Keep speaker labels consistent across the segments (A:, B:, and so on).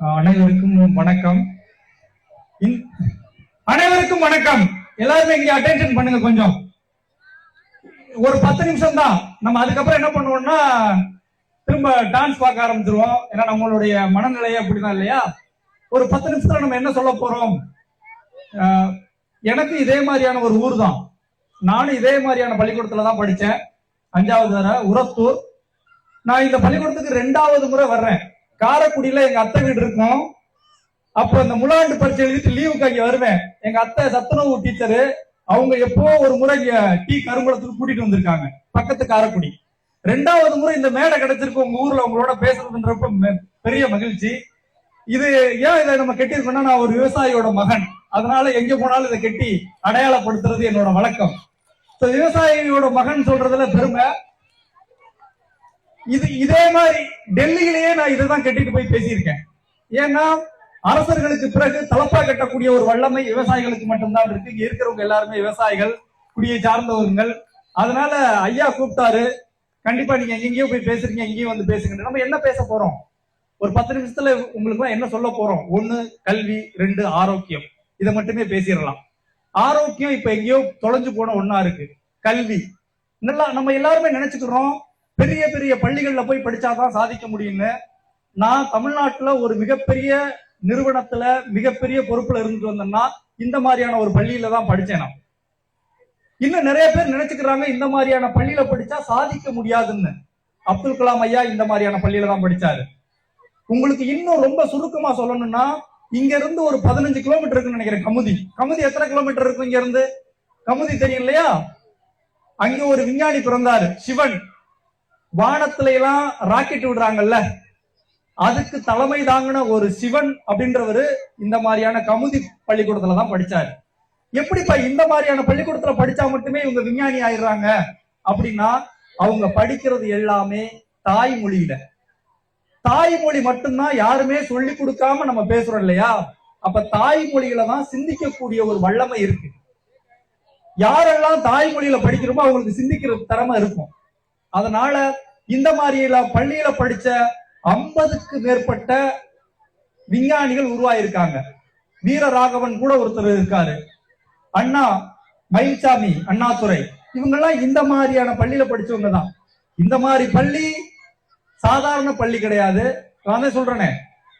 A: அனைவருக்கும் வணக்கம். இன்- அனைவருக்கும் வணக்கம். எல்லாருமே இங்க அட்டென்ஷன் பண்ணுங்க கொஞ்சம். ஒரு பத்து நிமிஷம் தான். நம்ம அதுக்கப்புறம் என்ன பண்ணுவோம்னா திரும்ப டான்ஸ் பார்க்க ஆரம்பிச்சிருவோம். ஏன்னா நம்மளுடைய மனநிலையை அப்படிதான் இல்லையா? ஒரு பத்து நிமிஷத்துல நம்ம என்ன சொல்ல போறோம்? எனக்கு இதே மாதிரியான ஒரு ஊர் தான். நானும் இதே மாதிரியான பள்ளிக்கூடத்துல தான் படித்தேன் அஞ்சாவது வர உரத்தூர். நான் இந்த பள்ளிக்கூடத்துக்கு ரெண்டாவது முறை வர்றேன். காரைக்குடியில எங்க அத்தை வீடு இருக்கும். அப்ப இந்த முலாண்டு பரீட்சை எழுதிட்டு லீவுக்கு அங்க வருவேன். எங்க அத்தை சத்துணவு டீச்சரு அவங்க எப்போ ஒரு முறை டீ கருங்குளத்துக்கு கூட்டிட்டு வந்திருக்காங்க. பக்கத்து காரைக்குடி. ரெண்டாவது முறை இந்த மேடை கிடைச்சிருக்கு. உங்க ஊர்ல உங்களோட பேசுறதுன்றப்ப பெரிய மகிழ்ச்சி. இது ஏன் இதை நம்ம கெட்டிருக்கோம்னா நான் ஒரு விவசாயியோட மகன். அதனால எங்க போனாலும் இதை கெட்டி அடையாளப்படுத்துறது என்னோட வழக்கம். விவசாயியோட மகன் சொல்றதுல பெருமை. இது இதே மாதிரி டெல்லியிலேயே நான் இதை தான் கட்டிட்டு போய் பேசியிருக்கேன். ஏன்னா அரசர்களுக்கு பிறகு தலப்பா கட்டக்கூடிய ஒரு வல்லமை விவசாயிகளுக்கு மட்டும்தான் இருக்கு. இங்க இருக்கிறவங்க எல்லாருமே விவசாயிகள் குடியை சார்ந்தவர்கள். அதனால ஐயா கூப்பிட்டாரு. கண்டிப்பா நீங்க எங்கேயோ போய் பேசுறீங்க எங்கேயும் வந்து பேசுங்க நம்ம என்ன பேச போறோம்? ஒரு பத்து நிமிஷத்துல உங்களுக்கு என்ன சொல்ல போறோம்? ஒண்ணு கல்வி ரெண்டு ஆரோக்கியம். இதை மட்டுமே பேசிடலாம். ஆரோக்கியம் இப்ப எங்கேயோ தொலைஞ்சு போன ஒன்னா இருக்கு. கல்வி. நல்லா நம்ம எல்லாருமே நினைச்சுக்கிறோம். பெரிய பெரிய பள்ளிகள்ல போய் படிச்சாதான் சாதிக்க முடியும்னு. நான் தமிழ்நாட்டுல ஒரு மிகப்பெரிய நிறுவனத்துல மிகப்பெரிய பொறுப்புல இருந்துட்டு வந்தேன்னா இந்த மாதிரியான ஒரு பள்ளியில தான் படிச்சேன் நான். இன்னும் நிறைய பேர் நினைச்சுக்கிறாங்க இந்த மாதிரியான பள்ளியில படிச்சா சாதிக்க முடியாதுன்னு. அப்துல் கலாம் ஐயா இந்த மாதிரியான பள்ளியில தான் படிச்சாரு. உங்களுக்கு இன்னும் ரொம்ப சுருக்கமா சொல்லணும்னா இங்க இருந்து ஒரு பதினஞ்சு கிலோமீட்டர் இருக்குன்னு நினைக்கிறேன் கமுதி. கமுதி எத்தனை கிலோமீட்டர் இருக்கும் இங்க இருந்து கமுதி தெரியும் இல்லையா? அங்க ஒரு விஞ்ஞானி பிறந்தாரு சிவன். வானத்துல எல்லாம் ராக்கெட் விடுறாங்கல்ல? அதுக்கு தலைமை தாங்கின ஒரு சிவன் அப்படின்றவரு இந்த மாதிரியான கமுதி பள்ளிக்கூடத்துல தான் படிச்சாரு. எப்படிப்பா இந்த மாதிரியான பள்ளிக்கூடத்துல படிச்சா மட்டுமே இவங்க விஞ்ஞானி ஆயிடுறாங்க? அப்படின்னா அவங்க படிக்கிறது எல்லாமே தாய்மொழியில. தாய்மொழி மட்டும்தான் யாருமே சொல்லி கொடுக்காம நம்ம பேசுறோம் இல்லையா? அப்ப தாய்மொழியில தான் சிந்திக்கக்கூடிய ஒரு வல்லமை இருக்கு. யாரெல்லாம் தாய்மொழியில படிக்கிறோமோ அவங்களுக்கு சிந்திக்கிற திறமை இருக்கும். அதனால இந்த மாதிரியில பள்ளியில படிச்ச ஐம்பதுக்கு மேற்பட்ட விஞ்ஞானிகள் உருவாயிருக்காங்க. வீரராகவன் கூட ஒருத்தர் இருக்காரு. அண்ணா மயில்சாமி அண்ணாதுரை. இவங்கெல்லாம் இந்த மாதிரியான பள்ளியில படிச்சவங்க தான். இந்த மாதிரி பள்ளி சாதாரண பள்ளி கிடையாது. நான் தான் சொல்றேனே.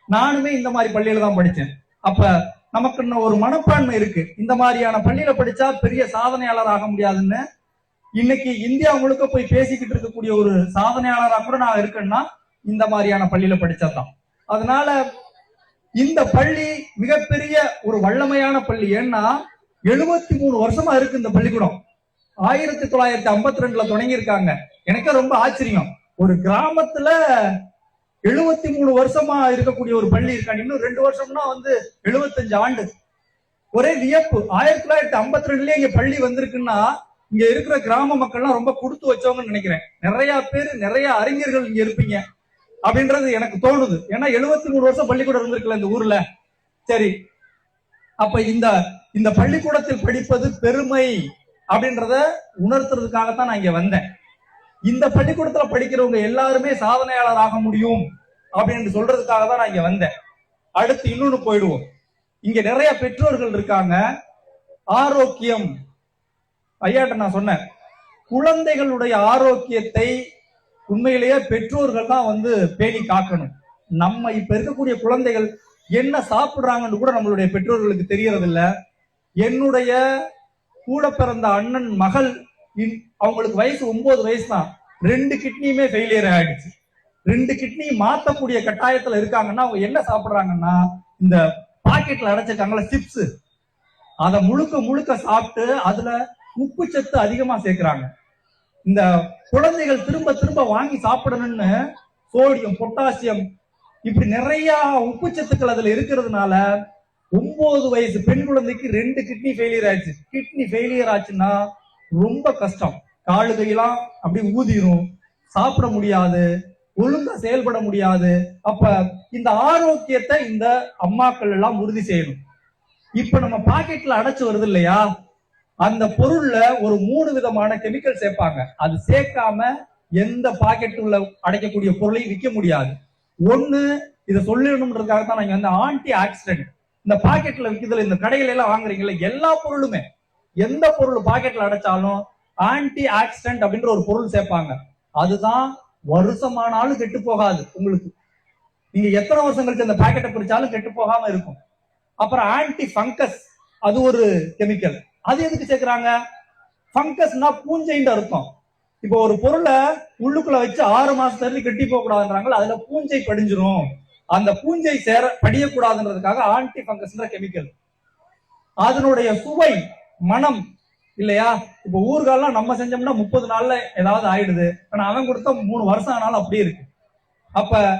A: நானுமே இந்த மாதிரி பள்ளியில தான் படிச்சேன். அப்ப நமக்கு இன்னும் ஒரு மனப்பான்மை இருக்கு. இந்த மாதிரியான பள்ளியில படிச்சா பெரிய சாதனையாளர் ஆக முடியாதுன்னு இன்னைக்கு இந்தியா முழுக்க போய் பேசிக்கிட்டு இருக்கக்கூடிய ஒரு சாதனையாளரா கூட நான் இருக்கேன்னா இந்த மாதிரியான பள்ளியில படிச்சாதான் அதனால இந்த பள்ளி மிகப்பெரிய ஒரு வல்லமையான பள்ளி. ஏன்னா எழுபத்தி மூணு வருஷமா இருக்கு இந்த பள்ளிக்கூடம். ஆயிரத்தி தொள்ளாயிரத்தி ஐம்பத்தி ரெண்டுல தொடங்கி இருக்காங்க எனக்கே ரொம்ப ஆச்சரியம். ஒரு கிராமத்துல எழுபத்தி மூணு வருஷமா இருக்கக்கூடிய ஒரு பள்ளி இருக்காங்க இன்னும் ரெண்டு வருஷம்னா வந்து எழுபத்தஞ்சு ஆண்டு. ஒரே வியப்பு. ஆயிரத்தி தொள்ளாயிரத்தி ஐம்பத்தி ரெண்டுலயே இங்க பள்ளி வந்திருக்குன்னா இங்க இருக்கிற கிராம மக்கள்லாம் ரொம்ப கொடுத்து வச்சவங்கன்னு நினைக்கிறேன். நிறைய பேர் நிறைய அறிஞர்கள் இங்க இருப்பீங்க. அப்படின்றது எனக்கு தோணுது. ஏன்னா எழுபத்தி மூணு வருஷம் பள்ளிக்கூடம் இருந்திருக்கல இந்த ஊர்ல. சரி. அப்ப இந்த இந்த பள்ளிக்கூடத்தில் படிப்பது பெருமை அப்படின்றத உணர்த்துறதுக்காகத்தான் நான் இங்க வந்தேன். இந்த பள்ளிக்கூடத்துல படிக்கிறவங்க எல்லாருமே சாதனையாளர் ஆக முடியும் அப்படின்னு சொல்றதுக்காக தான் நான் இங்க வந்தேன். அடுத்து இன்னொன்னு போயிடுவோம். இங்க நிறைய பெற்றோர்கள் இருக்காங்க. ஆரோக்கியம் ஐயாட்ட நான் சொன்னேன். குழந்தைகளுடைய ஆரோக்கியத்தை உண்மையிலேயே பெற்றோர்கள் தான் வந்து பேணி காக்கணும். நம்ம இப்ப இருக்கக்கூடிய குழந்தைகள் என்ன சாப்பிடுறாங்கன்னு கூட நம்மளுடைய பெற்றோர்களுக்கு தெரியறது இல்ல என்னுடைய கூட பிறந்த அண்ணன் மகள் இன்- அவங்களுக்கு வயசு ஒன்பது வயசு தான் ரெண்டு கிட்னியுமே ஃபெயிலியர் ஆயிடுச்சு. ரெண்டு கிட்னி மாத்தக்கூடிய கட்டாயத்துல இருக்காங்கன்னா அவங்க என்ன சாப்பிடுறாங்கன்னா இந்த பாக்கெட்ல அடைச்சிருக்காங்களா சிப்ஸ் அதை முழுக்க முழுக்க சாப்பிட்டு அதுல உப்பு சத்து அதிகமா சேர்க்கிறாங்க. இந்த குழந்தைகள் திரும்ப திரும்ப வாங்கி சாப்பிடணும்னு சோடியம் பொட்டாசியம் இப்படி நிறைய உப்பு சத்துக்கள் அதுல இருக்கிறதுனால ஒன்பது வயசு பெண் குழந்தைக்கு ரெண்டு கிட்னி ஃபெயிலியர் ஆயிடுச்சு. கிட்னி ஃபெயிலியர் ஆச்சுன்னா ரொம்ப கஷ்டம். காலு கையெல்லாம் அப்படி ஊதிரும். சாப்பிட முடியாது. ஒழுங்கா செயல்பட முடியாது. அப்ப இந்த ஆரோக்கியத்தை இந்த அம்மாக்கள் எல்லாம் உறுதி செய்யணும். இப்ப நம்ம பாக்கெட்ல அடைச்சு வருது இல்லையா? அந்த பொருள்ல ஒரு மூணு விதமான கெமிக்கல் சேர்ப்பாங்க. அது சேர்க்காம எந்த பாக்கெட்டுள்ள அடைக்கக்கூடிய பொருளையும் விற்க முடியாது. ஒண்ணு இதை சொல்லணுன்றதுக்காக தான் நாங்க வந்து ஆன்டி ஆக்சிடென்ட் இந்த பாக்கெட்ல விற்கிறதுல இந்த கடைகள் எல்லாம் வாங்குறீங்கல்ல எல்லா பொருளுமே. எந்த பொருள் பாக்கெட்ல அடைச்சாலும் ஆன்டி ஆக்சிடென்ட் அப்படின்ற ஒரு பொருள் சேர்ப்பாங்க. அதுதான் வருஷமானாலும் கெட்டு போகாது உங்களுக்கு. நீங்க எத்தனை வருஷம் கழிச்சு அந்த பாக்கெட்டை பிடிச்சாலும் கெட்டு போகாம இருக்கும். அப்புறம் ஆன்டி ஃபங்கஸ் அது ஒரு கெமிக்கல் அது எதுக்கு சேர்க்கிறாங்க? ஃபங்கஸ்னா பூஞ்சைன்ற அர்த்தம். இப்போ ஒரு பொருளை உள்ளுக்குள்ள வச்சு ஆறு மாசத்துல இருந்து கெட்டி போக அதுல பூஞ்சை படிஞ்சிரும். அந்த பூஞ்சை சேர படியக்கூடாதுன்றதுக்காக ஆன்டி ஃபங்கஸ்ன்ற கெமிக்கல் அதனுடைய சுவை மனம் இல்லையா? இப்போ ஊர்காலாம் நம்ம செஞ்சோம்னா முப்பது நாள்ல ஏதாவது ஆயிடுது. ஆனா அவன் கொடுத்த மூணு வருஷம் ஆனாலும் அப்படியே இருக்கு. அப்ப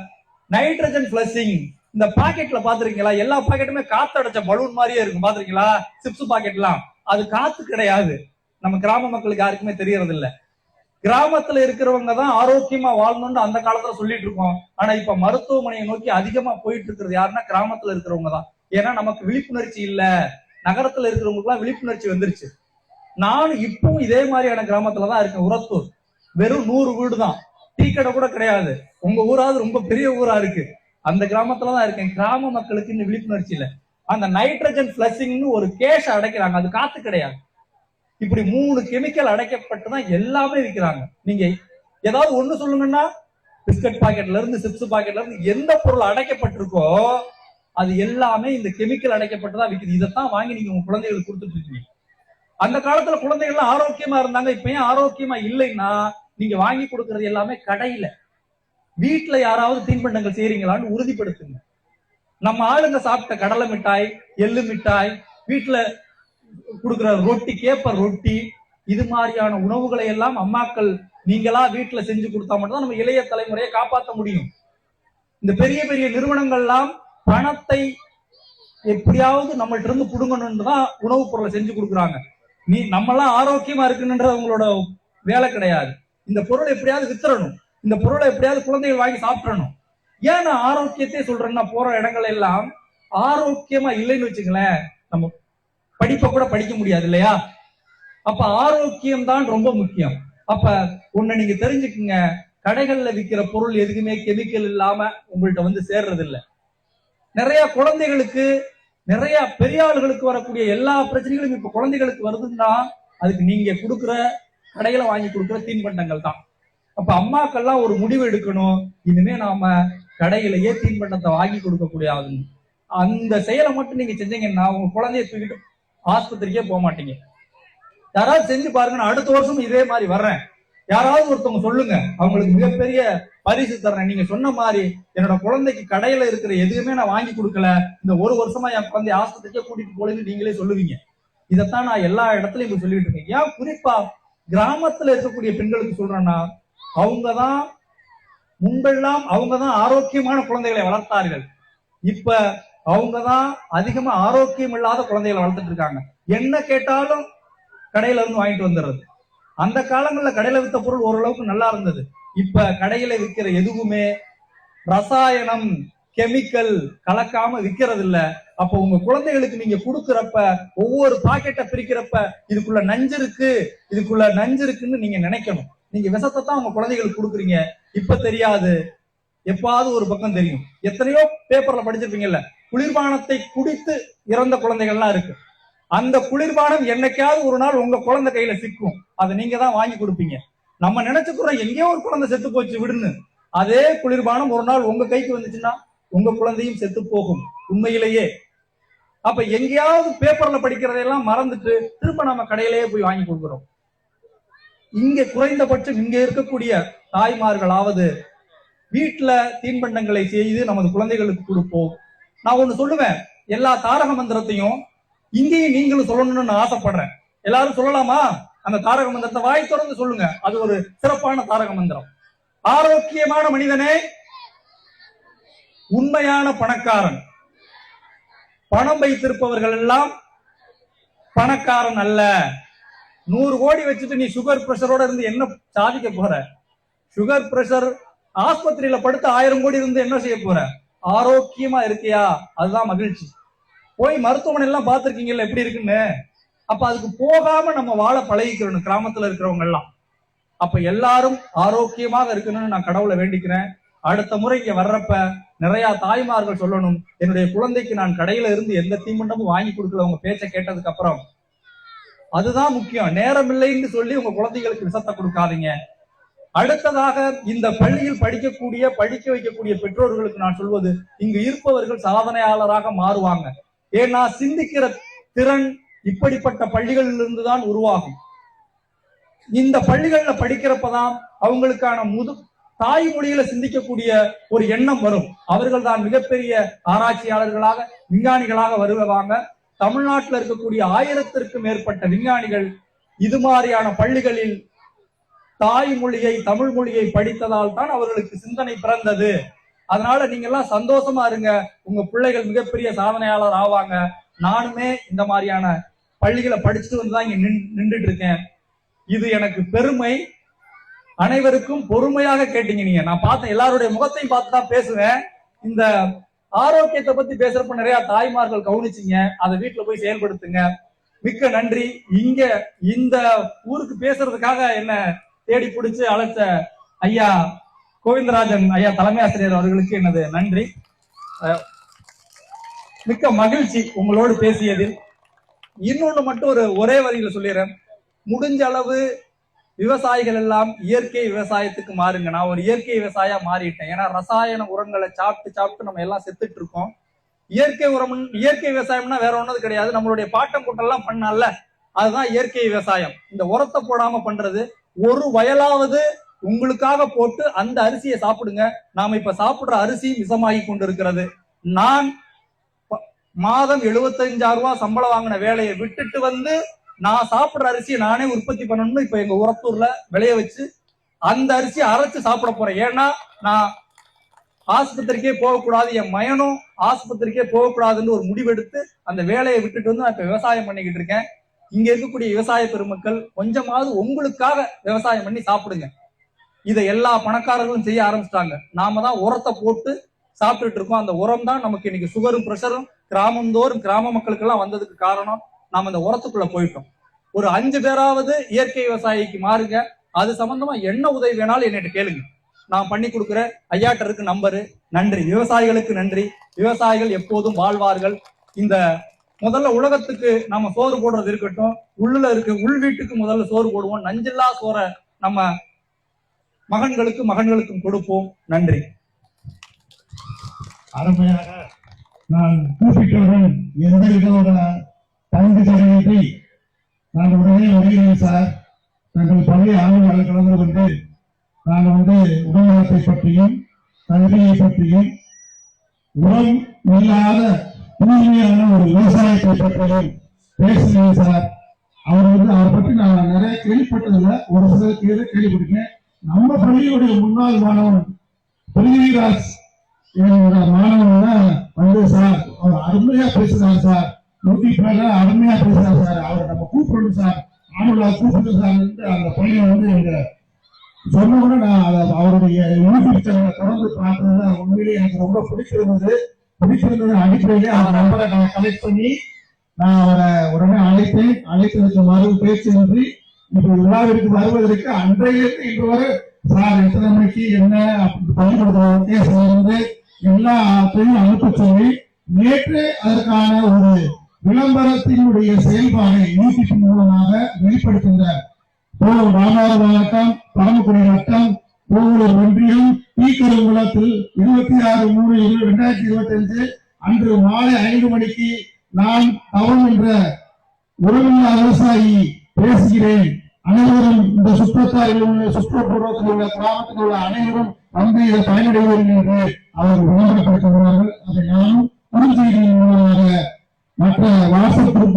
A: நைட்ரஜன் ஃபிளஷிங் இந்த பாக்கெட்ல பாத்திருக்கீங்களா? எல்லா பாக்கெட்டுமே காத்தடைச்ச பலூன் மாதிரியே இருக்கும். பாத்திருக்கீங்களா? சிப்ஸ் பாக்கெட்லாம் அது காத்து கிடையாது. நம்ம கிராம மக்களுக்கு யாருக்குமே தெரியறது இல்ல கிராமத்துல இருக்கிறவங்க தான் ஆரோக்கியமா வாழணும்னு அந்த காலத்துல சொல்லிட்டு இருக்கோம். ஆனா இப்ப மருத்துவமனையை நோக்கி அதிகமா போயிட்டு இருக்கிறது யாருன்னா கிராமத்துல இருக்கிறவங்க தான். ஏன்னா நமக்கு விழிப்புணர்ச்சி இல்ல. நகரத்துல இருக்கிறவங்களுக்குலாம் விழிப்புணர்ச்சி வந்துருச்சு. நானும் இப்பவும் இதே மாதிரியான கிராமத்துல தான் இருக்கேன் உரத்தூர். வெறும் நூறு வீடு தான். டீ கடை கூட கிடையாது. உங்க ஊராவது ரொம்ப பெரிய ஊரா இருக்கு. அந்த கிராமத்துல தான் இருக்கேன். கிராம மக்களுக்கு இன்னும் விழிப்புணர்ச்சி இல்லை. அந்த நைட்ரஜன் பிளஸிங்னு ஒரு கேஷ அடைக்கிறாங்க. அது காத்து கிடையாது. இப்படி மூணு கெமிக்கல் அடைக்கப்பட்டு தான் எல்லாமே விற்கிறாங்க. நீங்க ஏதாவது ஒண்ணு சொல்லுங்கன்னா பிஸ்கட் பாக்கெட்ல இருந்து சிப்ஸ் பாக்கெட்ல இருந்து எந்த பொருள் அடைக்கப்பட்டிருக்கோ அது எல்லாமே இந்த கெமிக்கல் அடைக்கப்பட்டு தான் விற்குது இதைத்தான் வாங்கி நீங்க உங்க குழந்தைகளுக்கு கொடுத்துட்டு இருக்கீங்க. அந்த காலத்துல குழந்தைகள்லாம் ஆரோக்கியமா இருந்தாங்க. இப்ப ஏன் ஆரோக்கியமா இல்லைன்னா நீங்க வாங்கி கொடுக்கறது எல்லாமே கடையில. வீட்டுல யாராவது தீன்பண்டங்கள் செய்யறீங்களான்னு உறுதிப்படுத்துங்க. நம்ம ஆளுங்க சாப்பிட்ட கடலை மிட்டாய் எள்ளு மிட்டாய் வீட்டுல கொடுக்குற ரொட்டி கேப்பர் ரொட்டி இது மாதிரியான உணவுகளை எல்லாம் அம்மாக்கள் நீங்களா வீட்டுல செஞ்சு கொடுத்தா மட்டும்தான் நம்ம இளைய தலைமுறையை காப்பாற்ற முடியும். இந்த பெரிய பெரிய நிறுவனங்கள்லாம் பணத்தை எப்படியாவது நம்மள்ட்ட இருந்து புடுங்கணும்னு தான் உணவுப் பொருளை செஞ்சு கொடுக்குறாங்க. நீ நம்மளாம் ஆரோக்கியமா இருக்குன்றது அவங்களோட வேலை கிடையாது. இந்த பொருளை எப்படியாவது வித்துறணும். இந்த பொருளை எப்படியாவது குழந்தைகள் வாங்கி சாப்பிடணும். ஏன் நான் ஆரோக்கியத்தை சொல்றேன்னா போற இடங்கள் எல்லாம் ஆரோக்கியமா இல்லைன்னு வச்சுங்களேன் நம்ம படிப்பை கூட படிக்க முடியாது இல்லையா? அப்ப ஆரோக்கியம் தான் ரொம்ப முக்கியம். அப்ப ஒண்ணு நீங்க தெரிஞ்சுக்குங்க. கடைகள்ல விற்கிற பொருள் எதுக்குமே கெமிக்கல் இல்லாம உங்கள்கிட்ட வந்து சேர்றது இல்லை நிறைய குழந்தைகளுக்கு நிறைய பெரிய ஆளுகளுக்கு வரக்கூடிய எல்லா பிரச்சனைகளும் இப்ப குழந்தைகளுக்கு வருதுன்னா அதுக்கு நீங்க கொடுக்குற கடையில வாங்கி கொடுக்குற தீன்பண்டங்கள் தான். அப்ப அம்மாக்கெல்லாம் ஒரு முடிவு எடுக்கணும். இனிமே நாம கடையிலேயே தீன்பண்டத்தை வாங்கி கொடுக்க கூடாது அந்த செயலை மட்டும் நீங்க செஞ்சீங்கன்னா உங்க குழந்தைய தூக்கிட்டு ஆஸ்பத்திரிக்கே போக மாட்டீங்க. யாராவது செஞ்சு பாருங்க நான் அடுத்த வருஷம் இதே மாதிரி வர்றேன். யாராவது ஒருத்தவங்க சொல்லுங்க அவங்களுக்கு மிகப்பெரிய பரிசு தர்றேன். நீங்க சொன்ன மாதிரி என்னோட குழந்தைக்கு கடையில இருக்கிற எதுவுமே நான் வாங்கி கொடுக்கல. இந்த ஒரு வருஷமா என் குழந்தைய ஆஸ்பத்திரிக்கே கூட்டிட்டு போலன்னு நீங்களே சொல்லுவீங்க. இதைத்தான் நான் எல்லா இடத்துலயும் இப்ப சொல்லிட்டு இருக்கேன். ஏன் குறிப்பா கிராமத்துல இருக்கக்கூடிய பெண்களுக்கு சொல்றேன்னா அவங்கதான் முன்பெல்லாம் அவங்கதான் ஆரோக்கியமான குழந்தைகளை வளர்த்தார்கள். இப்ப அவங்க தான் அதிகமா ஆரோக்கியம் இல்லாத குழந்தைகளை வளர்த்துட்டு இருக்காங்க. என்ன கேட்டாலும் கடையில இருந்து வாங்கிட்டு வந்துடுறது. அந்த காலங்கள்ல கடையில வித்த பொருள் ஓரளவுக்கு நல்லா இருந்தது. இப்ப கடையில விற்கிற எதுவுமே ரசாயனம் கெமிக்கல் கலக்காம விற்கிறது இல்ல அப்ப உங்க குழந்தைகளுக்கு நீங்க கொடுக்கறப்ப ஒவ்வொரு பாக்கெட்டை பிரிக்கிறப்ப இதுக்குள்ள நஞ்சு இருக்கு இதுக்குள்ள நஞ்சு இருக்குன்னு நீங்க நினைக்கணும். நீங்க விஷத்தை தான் உங்க குழந்தைகளுக்கு கொடுக்குறீங்க. இப்ப தெரியாது. எப்பாவது ஒரு பக்கம் தெரியும். எத்தனையோ பேப்பர்ல படிச்சிருப்பீங்கல்ல குளிர்பானத்தை குடித்து இறந்த குழந்தைகள்லாம் இருக்கு. அந்த குளிர்பானம் என்னைக்காவது ஒரு நாள் உங்க குழந்தை கையில சிக்கும். அதை நீங்க தான் வாங்கி கொடுப்பீங்க. நம்ம நினைச்சுக்கிறோம் எங்கேயோ ஒரு குழந்தை செத்து போச்சு விடுன்னு. அதே குளிர்பானம் ஒரு நாள் உங்க கைக்கு வந்துச்சுன்னா உங்க குழந்தையும் செத்து போகும். உண்மையிலேயே. அப்ப எங்கேயாவது பேப்பர்ல படிக்கிறதையெல்லாம் மறந்துட்டு திரும்ப நம்ம கடையிலேயே போய் வாங்கி கொடுக்குறோம். இங்க குறைந்தபட்சம் இங்க இருக்கக்கூடிய தாய்மார்களாவது வீட்டுல தீன்பண்டங்களை செய்து நமது குழந்தைகளுக்கு கொடுப்போம். நான் ஒண்ணு சொல்லுவேன் எல்லா தாரக மந்திரத்தையும் இங்கேயும் நீங்களும் சொல்லணும்னு நான் ஆசைப்படுறேன். எல்லாரும் சொல்லலாமா? அந்த தாரக மந்திரத்தை வாய் தொடர்ந்து சொல்லுங்க. அது ஒரு சிறப்பான தாரக மந்திரம். ஆரோக்கியமான மனிதனே உண்மையான பணக்காரன். பணம் வைத்திருப்பவர்கள் எல்லாம் பணக்காரன் அல்ல. நூறு கோடி வச்சுட்டு நீ சுகர் பிரஷரோட இருந்து என்ன சாதிக்க போற? சுகர் பிரஷர் ஆஸ்பத்திரியில படுத்து ஆயிரம் கோடி இருந்து என்ன செய்ய போற? ஆரோக்கியமா இருக்கியா? அதுதான் மகிழ்ச்சி. போய் மருத்துவமனை எல்லாம் பார்த்துருக்கீங்கல்ல எப்படி இருக்குன்னு? அப்ப அதுக்கு போகாம நம்ம வாழ பழகிக்கிறோம் கிராமத்துல இருக்கிறவங்க எல்லாம். அப்ப எல்லாரும் ஆரோக்கியமாக இருக்கணும்னு நான் கடவுளை வேண்டிக்கிறேன். அடுத்த முறை இங்க வர்றப்ப நிறைய தாய்மார்கள் சொல்லணும் என்னுடைய குழந்தைக்கு நான் கடையில இருந்து எந்த தீமண்டமும் வாங்கி கொடுக்கல உங்க பேச்சை கேட்டதுக்கு அப்புறம். அதுதான் முக்கியம். நேரம் இல்லைன்னு சொல்லி உங்க குழந்தைகளுக்கு விஷத்தை கொடுக்காதீங்க. அடுத்ததாக இந்த பள்ளியில் படிக்கக்கூடிய படிக்க வைக்கக்கூடிய பெற்றோர்களுக்கு நான் சொல்வது இங்கு இருப்பவர்கள் சாதனையாளராக மாறுவாங்க. ஏன்னா சிந்திக்கிற திறன் இப்படிப்பட்ட பள்ளிகளிலிருந்து தான் உருவாகும். இந்த பள்ளிகள்ல படிக்கிறப்பதான் அவங்களுக்கான முது தாய்மொழியில சிந்திக்கக்கூடிய ஒரு எண்ணம் வரும். அவர்கள் தான் மிகப்பெரிய ஆராய்ச்சியாளர்களாக விஞ்ஞானிகளாக வருவாங்க. தமிழ்நாட்டில் இருக்கக்கூடிய ஆயிரத்திற்கும் மேற்பட்ட விஞ்ஞானிகள் இது மாதிரியான பள்ளிகளில் தாய்மொழியை தமிழ் மொழியை படித்ததால் தான் அவர்களுக்கு சிந்தனை பிறந்தது. அதனால நீங்க எல்லாம் சந்தோஷமா இருங்க. உங்க பிள்ளைகள் மிகப்பெரிய சாதனையாளர் ஆவாங்க. நானுமே இந்த மாதிரியான பள்ளிகளை படிச்சுட்டு வந்து தான் இங்க நின்- நின்றுட்டு இருக்கேன் இது எனக்கு பெருமை. அனைவருக்கும் பொறுமையாக கேட்டீங்க நீங்க. நான் பார்த்தேன் எல்லாருடைய முகத்தையும் பார்த்து தான் பேசுவேன். இந்த ஆரோக்கியத்தை பத்தி பேசுறப்ப நிறைய தாய்மார்கள் கவனிச்சிங்க. அதை வீட்டுல போய் செயல்படுத்துங்க. மிக்க நன்றி. இங்க இந்த ஊருக்கு பேசுறதுக்காக என்ன தேடி பிடிச்சு அழைச்ச ஐயா கோவிந்தராஜன் ஐயா தலைமை ஆசிரியர் அவர்களுக்கு எனது நன்றி. அஹ், மிக்க மகிழ்ச்சி உங்களோடு பேசியதில். இன்னொன்னு மட்டும் ஒரு ஒரே வரியில சொல்லிடுறேன். முடிஞ்ச அளவு விவசாயிகள் எல்லாம் இயற்கை விவசாயத்துக்கு மாறுங்க. நான் ஒரு இயற்கை விவசாயா மாறிட்டேன். ஏன்னா ரசாயன உரங்களை சாப்பிட்டு சாப்பிட்டு நம்ம எல்லாம் செத்துட்டு இருக்கோம் இயற்கை உரம் இயற்கை விவசாயம்னா வேற ஒன்றும் கிடையாது. நம்மளுடைய பாட்டம் கூட்டெல்லாம் பண்ணால அதுதான் இயற்கை விவசாயம். இந்த உரத்தை போடாம பண்றது ஒரு வயலாவது உங்களுக்காக போட்டு அந்த அரிசியை சாப்பிடுங்க. நாம இப்ப சாப்பிடுற அரிசி விஷமாகி கொண்டிருக்கிறது. நான் மாதம் 75000 ரூபாய் சம்பளம் வாங்கின வேலையை விட்டுட்டு வந்து நான் சாப்பிடுற அரிசியை நானே உற்பத்தி பண்ணணும்னு இப்ப எங்க உரத்தூர்ல விளைய வச்சு அந்த அரிசியை அரைச்சு சாப்பிட போறேன். ஏன்னா நான் ஆஸ்பத்திரிக்கே போகக்கூடாது என் மயனும் ஆஸ்பத்திரிக்கே போகக்கூடாதுன்னு ஒரு முடிவெடுத்து அந்த வேலையை விட்டுட்டு வந்து நான் இப்ப விவசாயம் பண்ணிக்கிட்டு இருக்கேன். இங்க இருக்கக்கூடிய விவசாய பெருமக்கள் கொஞ்சமாவது உங்களுக்காக விவசாயம் பண்ணி சாப்பிடுங்க. இதை எல்லா பணக்காரர்களும் செய்ய ஆரம்பிச்சிட்டாங்க. நாம தான் உரத்தை போட்டு சாப்பிட்டுட்டு இருக்கோம். அந்த உரம் தான் நமக்கு இன்னைக்கு சுகரும் பிரஷரும் கிராமந்தோறும் கிராம மக்களுக்கெல்லாம் வந்ததுக்கு காரணம். நாம இந்த உரத்துக்குள்ள போயிட்டோம். ஒரு அஞ்சு பேராவது இயற்கை விவசாயிக்கு மாறுங்க. அது சம்பந்தமா என்ன உதவி வேணாலும் என்னிட்ட கேளுங்க. நான் பண்ணி கொடுக்குற ஐயாட்ட இருக்கு நம்பரு. நன்றி. விவசாயிகளுக்கு நன்றி. விவசாயிகள் எப்போதும் வாழ்வார்கள். இந்த முதல்ல உலகத்துக்கு நம்ம சோறு போடுறது இருக்கட்டும் உள்ளுல இருக்க உள் வீட்டுக்கு முதல்ல சோறு போடுவோம். நஞ்சில்லா சோறை நம்ம மகன்களுக்கு மகன்களுக்கும் கொடுப்போம். நன்றி.
B: அருமையாக நான் கூப்பிட்டவுடன் எந்த விதமான பங்கு சதவீதத்தை நான் உடனே வருகிறோம் சார். தங்கள் பள்ளி ஆய்வாளர் கலந்து கொண்டு நான் வந்து உடல்நலத்தை பற்றியும் கல்வியை பற்றியும் உரம் இல்லாத தூய்மையான ஒரு விவசாயத்தை பற்றியும் பேசுகிறேன் சார். அவர் வந்து அவரை பற்றி நான் நிறைய கேள்விப்பட்டதில்லை. ஒரு சில கேள்வி கேள்விப்பட்டிருக்கேன். நம்ம பள்ளியுடைய முன்னாள் மாணவன் பிருத்திவிராஜ் என்னோட மாணவன் தான் வந்து சார் அவர் அருமையா பேசுகிறார் சார். நூத்தி பேர அருமையா பேசுறாரு சார். அவர் நம்ம கூப்பிடணும் சார். ஆமலா கூப்பிடணும் சார் அந்த பையன் வந்து எங்க சொன்ன கூட நான் அவருடைய யூடியூப் சேனலை தொடர்ந்து பார்த்தது உண்மையிலேயே எனக்கு ரொம்ப பிடிச்சிருந்தது பிடிச்சிருந்தது அடிப்படையிலே அவர் நம்பரை நான் கலெக்ட் பண்ணி நான் அவரை உடனே அழைத்தேன். அழைத்ததுக்கு மறு பேச்சின்றி இப்போ விழாவிற்கு வருவதற்கு அன்றையிலிருந்து இன்று வரை சார் எத்தனை மணிக்கு என்ன அப்படி சேர்ந்து கேசிலிருந்து எல்லாத்தையும் அனுப்ப சொல்லி நேற்று அதற்கான ஒரு விளம்பரத்தினுடைய செயல்பாடை யூடியூப் மூலமாக வெளிப்படுத்துகிறார் போலூர் ராமநாதபுரம் வட்டம் பரமக்குடி வட்டம் போகலூர் ஒன்றியம் தீக்கருங்குளத்தில் இருபத்தி ஆறு மூணு இரண்டாயிரத்தி இருபத்தி அஞ்சு அன்று மாலை ஐந்து மணிக்கு நான் தவம் என்ற உறவில்லா விவசாயி பேசுகிறேன். அனைவரும் இந்த சுற்றத்தாரில் உள்ள சுற்றுப்புறத்தில் உள்ள கிராமத்தில் உள்ள அனைவரும் வந்து இதை பயனடைவீர்கள் என்று அவர் விளம்பரப்படுத்துகிறார்கள். அதை நானும் குறுஞ்செய்தியின் மூலமாக மற்ற வாட்ஸ்அப் குரூப்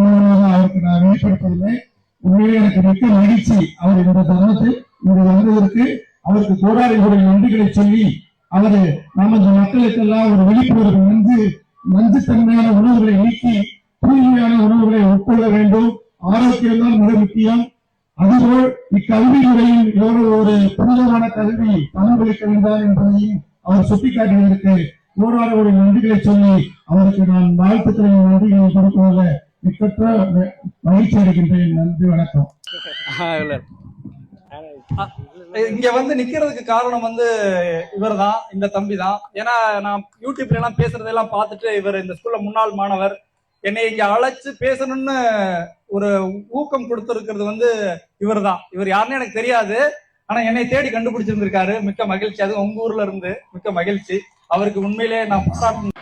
B: அவருக்கு நான் வெளிப்படுத்துகிறேன் உண்மையிலே எனக்கு மிக்க மகிழ்ச்சி அவர் இந்த தருணத்தில் இங்கு வந்ததற்கு அவருக்கு கோடாரி நன்றிகளை சொல்லி அவர் நமது மக்களுக்கெல்லாம் ஒரு விழிப்புணர்வு நஞ்சுத்தன்மையான உணவுகளை நீக்கி தூய்மையான உணவுகளை உட்கொள்ள வேண்டும். ஆரோக்கியம் மிக முக்கியம். அதுபோல் இக்கல்வி முறையில் எவ்வளவு ஒரு புனிதமான கல்வி பணமொழி வேண்டாம் என்பதையும் அவர் சுட்டிக்காட்டியதற்கு கோடான நன்றிகளை சொல்லி அவருக்கு நான் வாழ்த்துக்களை நன்றிகளை கொடுப்பதில் மிக்கற்ற மகிழ்ச்சி அடைகின்றேன். நன்றி வணக்கம்.
A: இங்க வந்து நிக்கிறதுக்கு காரணம் வந்து இவர்தான் இந்த தம்பி தான் ஏன்னா நான் யூடியூப்ல எல்லாம் பேசுறதெல்லாம் பார்த்துட்டு இவர் இந்த ஸ்கூல்ல முன்னாள் மாணவர். என்னை இங்க அழைச்சு பேசணும்னு ஒரு ஊக்கம் கொடுத்துருக்கிறது வந்து இவர்தான். இவர் யாருன்னு எனக்கு தெரியாது. ஆனா என்னை தேடி கண்டுபிடிச்சிருந்திருக்காரு. மிக்க மகிழ்ச்சி. அது உங்க ஊர்ல இருந்து மிக்க மகிழ்ச்சி. அவருக்கு உண்மையிலேயே நான் பாராட்டணும்.